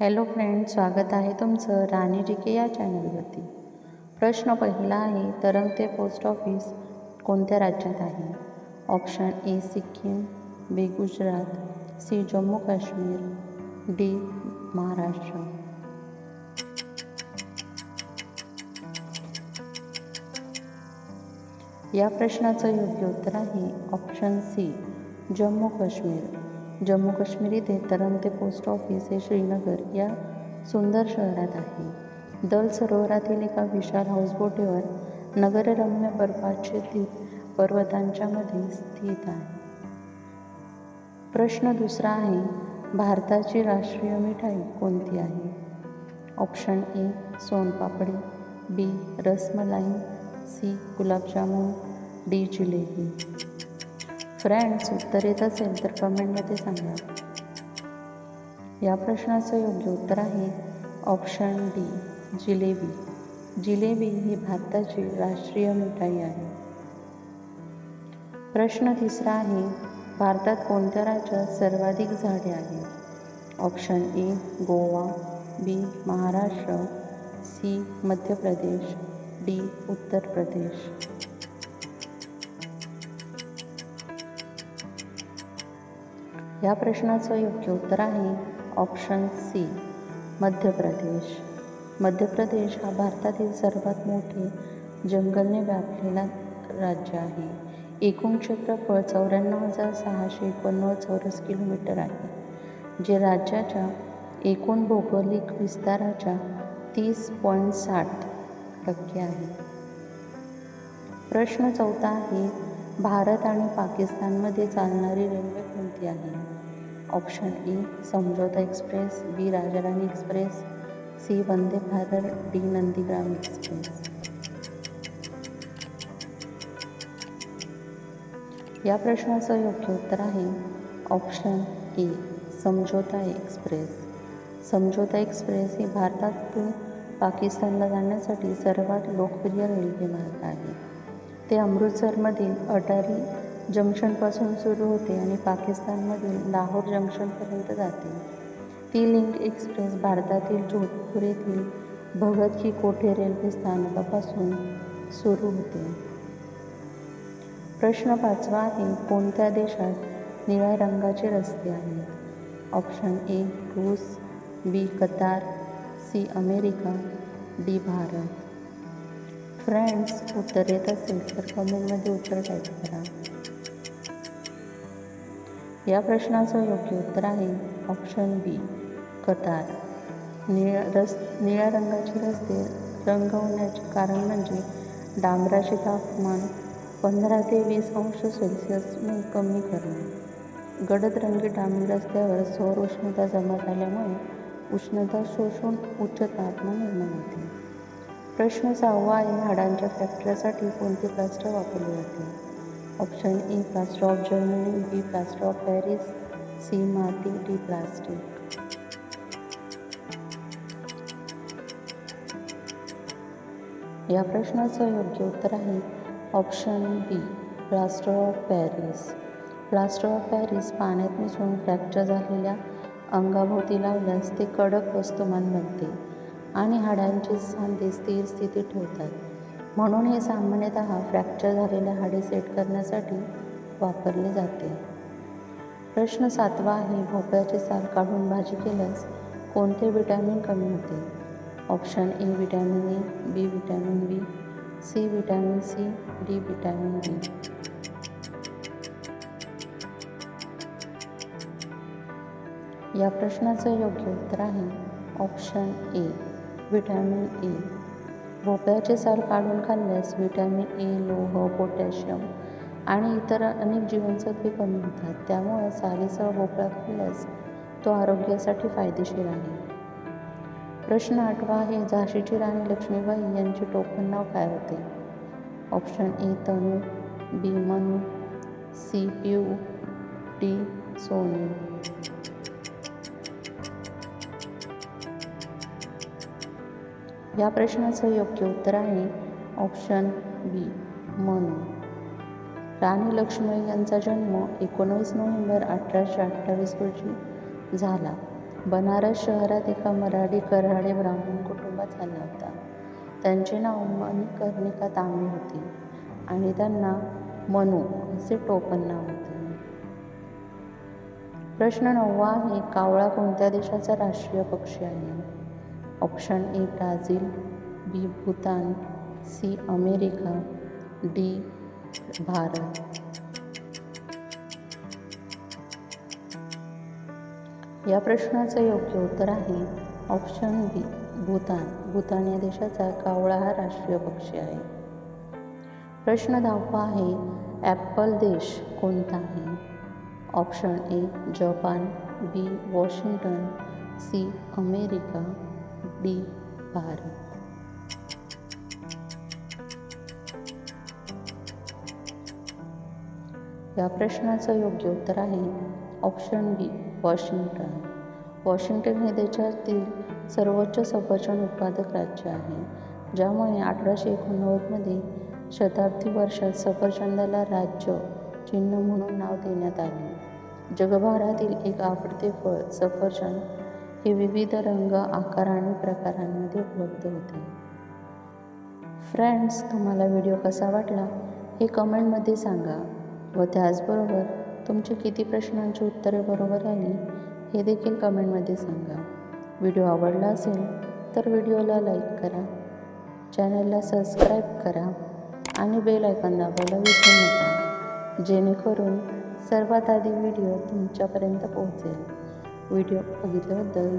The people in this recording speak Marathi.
हॅलो फ्रेंड स्वागत आहे तुमचं राणी डिके या चॅनलवरती. प्रश्न पहिला आहे तरंगते पोस्ट ऑफिस कोणत्या राज्यात आहे? Option A Sikkim B Gujarat C Jammu Kashmir D Maharashtra. या प्रश्नाचं योग्य उत्तर आहे ऑप्शन सी जम्मू काश्मीर. जम्मू काश्मीर येथे तरंग ते पोस्ट ऑफिस हे श्रीनगर या सुंदर शहरात आहे. दल सरोवरातील एका विशाल हाऊसबोटीवर नगररम्य बर्फाच्छादित पर्वतांच्या मध्ये स्थित आहे. प्रश्न दुसरा आहे भारताची राष्ट्रीय मिठाई कोणती आहे? Option A sonpapdi B rasmalai C gulab jamun D jalebi. Friends उत्तर येत असेल तर कमेंटमध्ये सांगा. या प्रश्नाचं योग्य उत्तर आहे ऑप्शन डी जिलेबी. जिलेबी ही भारताची राष्ट्रीय मिठाई आहे. प्रश्न तिसरा आहे भारतात कोणत्या राज्यात सर्वाधिक झाडे आहेत? Option A Goa B Maharashtra C Madhya Pradesh D Uttar Pradesh. या प्रश्नाचं योग्य उत्तर आहे ऑप्शन सी मध्य प्रदेश. मध्य प्रदेश हा भारतातील सर्वात मोठे जंगलने व्यापलेला राज्य आहे. एकूण क्षेत्रफळ चौऱ्याण्णव हजार सहाशे एकोणनव्वद चौरस किलोमीटर आहे जे राज्याच्या एकूण भौगोलिक विस्ताराच्या तीस पॉईंट साठ टक्के आहे. प्रश्न चौथा आहे भारत आणि पाकिस्तानमध्ये चालणारी रेल्वे कोणती आहे? Option A Samjhauta express B Rajarani express C Vande Bharat D Nandigram express. या प्रश्नाचं योग्य उत्तर आहे option A Samjhauta express. Samjhauta express ही भारतातून पाकिस्तानला जाण्यासाठी सर्वात लोकप्रिय रेल्वे मार्ग आहे. ते अमृतसरमधील अटारी जंक्शनपासून सुरू होते आणि पाकिस्तानमधील लाहोर जंक्शनपर्यंत जाते. ती लिंक एक्सप्रेस भारतातील जोधपूर येथील भगत की कोठे रेल्वे स्थानकापासून सुरू होते. प्रश्न पाचवा आहे कोणत्या देशात निळ्या रंगाचे रस्ते आहेत? Option A Rus B Qatar C America D Bharat. Friends उत्तर येत असेल तर कमेंटमध्ये उत्तर टाईप करा. या प्रश्नाचं योग्य उत्तर आहे. Option B Qatar. निळ्या रस निळ्या रंगाचे रस्ते रंगवण्याचे कारण म्हणजे डांबराचे तापमान पंधरा ते वीस अंश सेल्सिअसने कमी करणे. गडद रंगी डांबरी रस्त्यावर सौर उष्णता जमा झाल्यामुळे उष्णता शोषून उच्च तापमान निर्माण होते. प्रश्न सहावा आहे हाडांच्या फॅक्टरीसाठी कोणते प्लास्टर वापरले जाते? Option A plaster of Germany B plaster of Paris C माती डी प्लास्टिक या प्रश्नाचं योग्य उत्तर आहे option B plaster of Paris. Plaster of Paris पाण्यात मिसळून फ्रॅक्चर झालेल्या अंगाभोवती लावल्यास ते कडक वस्तुमान बनते आणि हाडांची सांधे स्थिर स्थितीत ठेवतात. म्हणून हे सामान्यतः फ्रॅक्चर झालेले हाडे सेट करण्यासाठी वापरले जाते. प्रश्न सातवा आहे भोपळ्याचे साल काढून भाजी केल्यास कोणते विटॅमिन कमी होते? Option A vitamin A B vitamin B C vitamin C D vitamin D या प्रश्नाचं योग्य उत्तर आहे ऑप्शन ए विटॅमिन ए भोपळ्याचे साल काढून खाल्ल्यास व्हिटॅमिन ए लोह पोटॅशियम आणि इतर अनेक जीवनसत्वे कमी होतात. त्यामुळे सालीसह भोपळा खाल्ल्यास तो आरोग्यासाठी फायदेशीर आहे. प्रश्न आठवा आहे झाशीची राणी लक्ष्मीबाई यांचे टोपण नाव काय होते? Option A Tanu B Manu C you D Soni. या प्रश्नाचं योग्य उत्तर आहे ऑप्शन बी मनू. राणी लक्ष्मी यांचा जन्म एकोणवीस नोव्हेंबर अठराशे अठ्ठावीस रोजी झाला. बनारस शहरात एका मराठी कऱ्हाडे ब्राह्मण कुटुंबात झाला होता. त्यांचे नाव मणिकर्णिका तांबे होते आणि त्यांना मनू असे टोपण नाव होते. प्रश्न नववा आहे कावळा कोणत्या देशाचा राष्ट्रीय पक्षी आहे? Option A Brazil B Bhutan C America D Bharat. या प्रश्नाचं योग्य उत्तर आहे ऑप्शन बी भूतान. भूतान या देशाचा कावळा हा राष्ट्रीय पक्षी आहे. प्रश्न दहावा आहे ॲपल देश कोणता आहे? Option A Japan B Washington C America. D Bharat या प्रश्नाचं योग्य उत्तर आहे ऑप्शन बी वॉशिंग्टन वॉशिंग्टन हे देशातील सर्वोच्च सफरचंद उत्पादक राज्य आहे ज्यामुळे अठराशे एकोणनव्वदमध्ये शताब्दी वर्षात सफरचंदाला राज्य चिन्ह म्हणून नाव देण्यात आले. जगभरातील एक आवडते फळ सफरचंद हे विविध रंग आकार आणि प्रकारांमध्ये उपलब्ध होते. फ्रेंड्स तुम्हाला व्हिडिओ कसा वाटला? हे कमेंटमध्ये सांगा. व त्याचबरोबर तुमचे किती प्रश्नांची उत्तरे बरोबर आली हे देखील कमेंटमध्ये सांगा. व्हिडिओ आवडला असेल तर व्हिडिओला लाईक करा. चॅनलला सबस्क्राईब करा. आणि बेल आयकॉन दाबायला विसरू नका. जेणेकरून सर्वात आधी व्हिडिओ तुमच्यापर्यंत पोहोचेल. व्हिडिओ बघितल्याबद्दल